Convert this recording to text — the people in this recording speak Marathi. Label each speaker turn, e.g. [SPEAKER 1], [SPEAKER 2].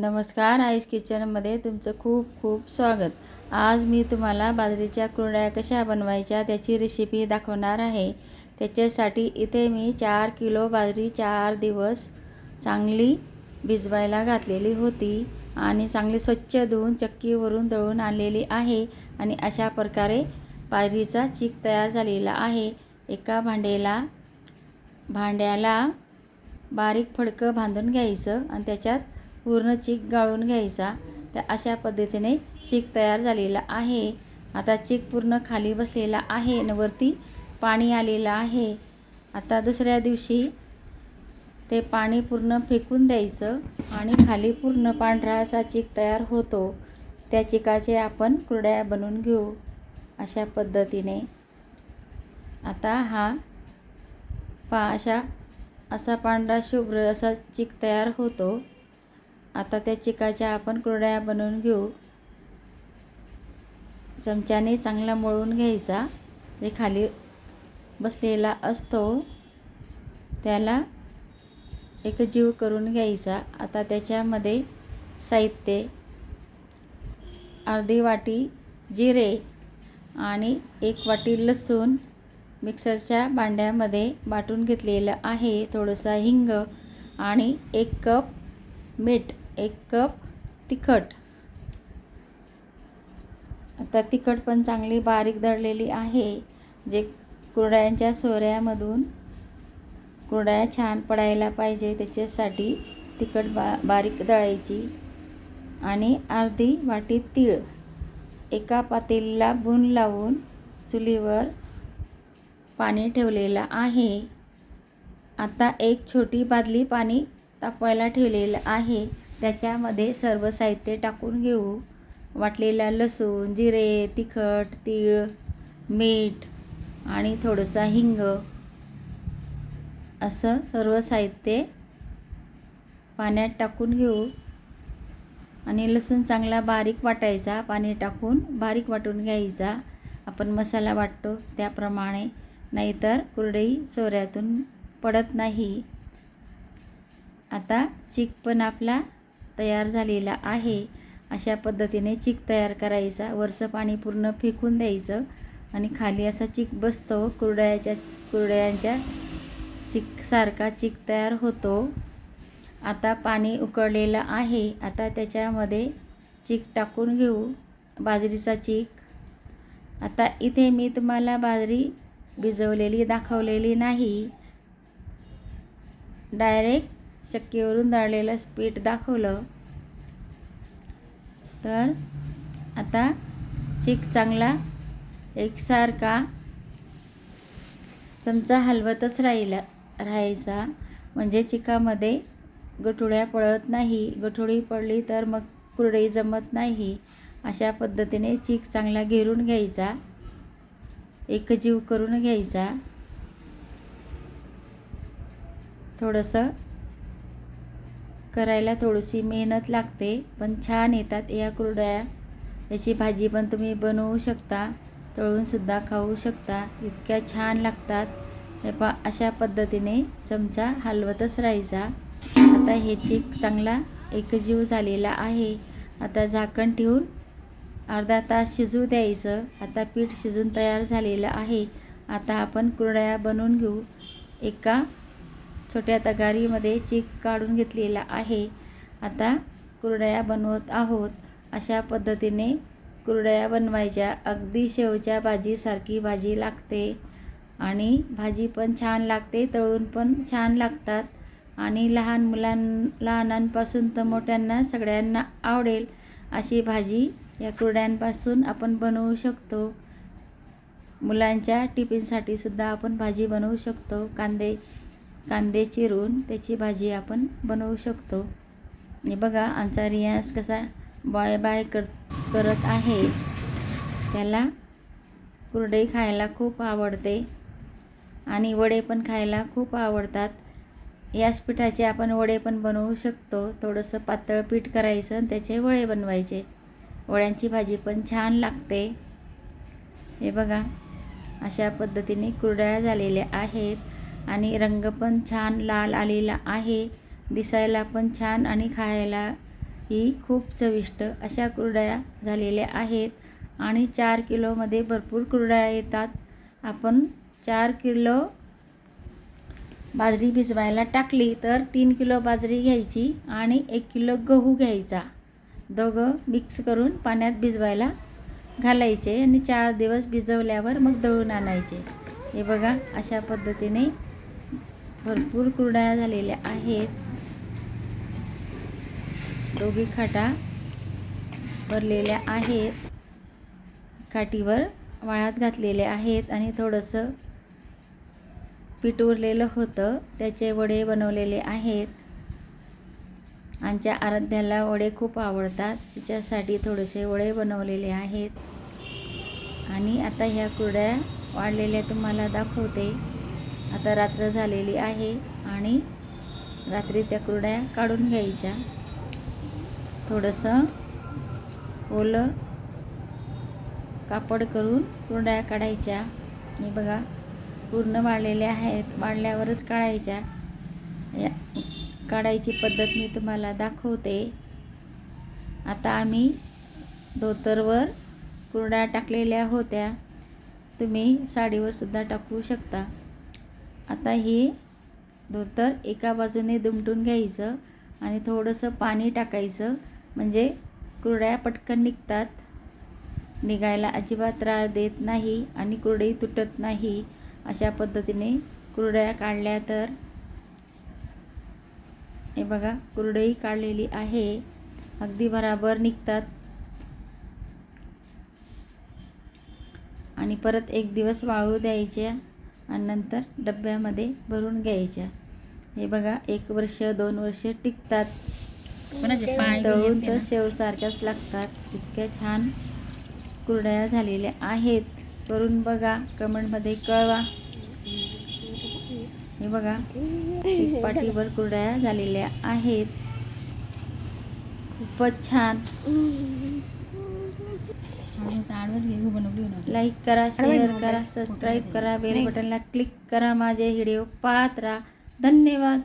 [SPEAKER 1] नमस्कार आईस किचनमध्ये तुमचं खूप खूप स्वागत. आज मी तुम्हाला बाजरीच्या कुरड्या कशा बनवायच्या त्याची रेसिपी दाखवणार आहे. त्याच्यासाठी इथे मी चार किलो बाजरी चार दिवस चांगली भिजवायला घातलेली होती आणि चांगली स्वच्छ धुवून चक्कीवरून दळून आणलेली आहे आणि अशा प्रकारे बाजरीचा चीक तयार झालेला आहे. एका भांड्याला भांड्याला बारीक फडकं बांधून घ्यायचं आणि त्याच्यात पूर्ण चीक गाळून घ्यायचा. तर अशा पद्धतीने चीक तयार झालेला आहे. आता चीक पूर्ण खाली बसलेला आहे आणि वरती पाणी आलेलं आहे. आता दुसऱ्या दिवशी ते पाणी पूर्ण फेकून द्यायचं आणि खाली पूर्ण पांढरा असा चीक तयार होतो. त्या चिकाचे आपण कुरड्या बनवून घेऊ अशा पद्धतीने. आता हा पा अशा असा पांढरा शुभ्र असा चिक तयार होतो. आता त्या चिकाच्या आपण कुरड्या बनवून घेऊ. चमच्याने चांगला मळून घ्यायचा. जे खाली बसलेला असतो त्याला एक जीव करून घ्यायचा. आता त्याच्यामध्ये साहित्य अर्धी वाटी जिरे आणि एक वाटी लसूण मिक्सरच्या भांड्यामध्ये वाटून घेतलेलं आहे. थोडंसं हिंग आणि एक कप मीठ एक कप तिखट. आता तिखट पण चांगली बारीक दळलेली आहे जे कुरड्यांच्या सोऱ्यामधून कुरड्या छान पडायला पाहिजे त्याच्यासाठी तिखट बा बारीक दळायची. आणि अर्धी वाटी तीळ. एका पातेलीला बुन लावून चुलीवर पाणी ठेवलेलं आहे. आता एक छोटी बादली पाणी तापवायला ठेवलेलं आहे. त्याच्यामध्ये सर्व साहित्य टाकून घेऊ. वाटलेला लसूण जिरे तिखट तीळ मीठ आणि थोडंसं हिंग असं सर्व साहित्य पाण्यात टाकून घेऊ. आणि लसूण चांगला बारीक वाटायचा पाणी टाकून बारीक वाटून घ्यायचा. आपण मसाला वाटतो त्याप्रमाणे नाहीतर कुरडई सोऱ्यातून पडत नाही. आता चिक पण आपला तयार झालेला आहे. अशा पद्धतीने चिक तयार करायचा वरचं पाणी पूर्ण फेकून द्यायचं आणि खाली असा चिक बसतो. कुरड्याच्या कुरड्यांच्या चिकसारखा चिक तयार होतो. आता पाणी उकळलेलं आहे. आता त्याच्यामध्ये चिक टाकून घेऊ. बाजरीचा चिक. आता इथे मी तुम्हाला बाजरी भिजवलेली दाखवलेली नाही. डायरेक्ट चक्कीवरून दळलेलं पीठ दाखवलं. तर आता चीक चांगला एकसारखा चमचा हलवतच राहिला राहायचा. म्हणजे चिकामध्ये गठुड्या पळत नाही. गठुडी पडली तर मग कुरडई जमत नाही. अशा पद्धतीने चिक चांगला घेरून घ्यायचा. एकजीव करून घ्यायचा. थोडंसं करायला थोडीशी मेहनत लागते पण छान येतात या कुरड्या. याची भाजी पण तुम्ही बनवू शकता तळूनसुद्धा खाऊ शकता इतक्या छान लागतात. हे पा अशा पद्धतीने चमचा हलवतच राहायचा. आता हे चांगला एकजीव झालेला आहे. आता झाकण ठेवून अर्धा तास शिजू द्यायचं. आता पीठ शिजून तयार झालेलं आहे. आता आपण कुरड्या बनवून घेऊ. एका छोट्या तगारीमध्ये चीक काढून घेतलेला आहे. आता कुरडया बनवत आहोत. अशा पद्धतीने कुरडया बनवायच्या. अगदी शेवच्या भाजीसारखी भाजी लागते आणि भाजी पण छान लागते तळून पण छान लागतात आणि लहान मुलां लहानांपासून तर मोठ्यांना सगळ्यांना आवडेल अशी भाजी या कुरड्यांपासून आपण बनवू शकतो. मुलांच्या टिफिनसाठी सुद्धा आपण भाजी बनवू शकतो. कांदे कांदे चिरून त्याची भाजी आपण बनवू शकतो. आणि बघा आमचा रियाज कसा बाय बाय कर करत आहे. त्याला कुरडई खायला खूप आवडते आणि वडे पण खायला खूप आवडतात. याच पिठाचे आपण वडे पण बनवू शकतो. थोडंसं पातळ पीठ करायचं आणि त्याचे वडे बनवायचे. वड्यांची भाजी पण छान लागते. हे बघा अशा पद्धतीने कुरड्या झालेल्या आहेत. आणि रंग पण छान लाल आलेला आहे. दिसायला पण छान आणि खायला ही खूप चविष्ट अशा कुरड्या झालेल्या आहेत. आणि चार किलोमध्ये भरपूर कुरड्या येतात. आपण चार किलो बाजरी भिजवायला टाकली तर तीन किलो बाजरी घ्यायची आणि एक किलो गहू घ्यायचा. दोघं मिक्स करून पाण्यात भिजवायला घालायचे आणि चार दिवस भिजवल्यावर मग दळून आणायचे. हे बघा अशा पद्धतीने भरपूर कुरड्या झालेल्या आहेत. दोघी खाटा भरलेल्या आहेत. खाटीवर वाळात घातलेले आहेत आणि थोडंसं पीठ उरलेलं होतं. त्याचे वडे बनवलेले आहेत. आमच्या आराध्याला वडे खूप आवडतात. तिच्यासाठी थोडेसे वडे बनवलेले आहेत. आणि आता ह्या कुरड्या वाढलेल्या तुम्हाला दाखवते. आता रात्र झालेली आहे आणि रात्री त्या कुरड्या काढून घ्यायच्या. थोडंसं ओलं कापड करून कुरड्या काढायच्या. हे बघा पूर्ण वाढलेल्या आहेत. वाळल्यावरच काढायच्या. या काढायची पद्धत मी तुम्हाला दाखवते. आता आम्ही धोतरवर कुरड्या टाकलेल्या होत्या. तुम्ही साडीवर सुद्धा टाकू शकता. आता हे धोतर एका बाजूने दुमटून घ्यायचं आणि थोडंसं पाणी टाकायचं. म्हणजे कुरड्या पटकन निघतात. निघायला अजिबात त्रास देत नाही आणि कुरडई तुटत नाही. अशा पद्धतीने कुरड्या काढल्या तर हे बघा कुरडई काढलेली आहे. अगदी बराबर निघतात. आणि परत एक दिवस वाळू द्यायच्या. आणि नंतर डब्यामध्ये भरून घ्यायच्या. हे बघा एक वर्ष दोन वर्ष टिकतात. तळून तर शेवसारख्याच लागतात. इतक्या छान कुरड्या झालेल्या आहेत. करून बघा कमेंटमध्ये कळवा. हे बघा एक पाठीवर कुरड्या झालेल्या आहेत. खूपच छान. लाईक करा शेअर करा सबस्क्राईब करा बेल बटनला क्लिक करा माझे व्हिडिओ पाहत राहा. धन्यवाद.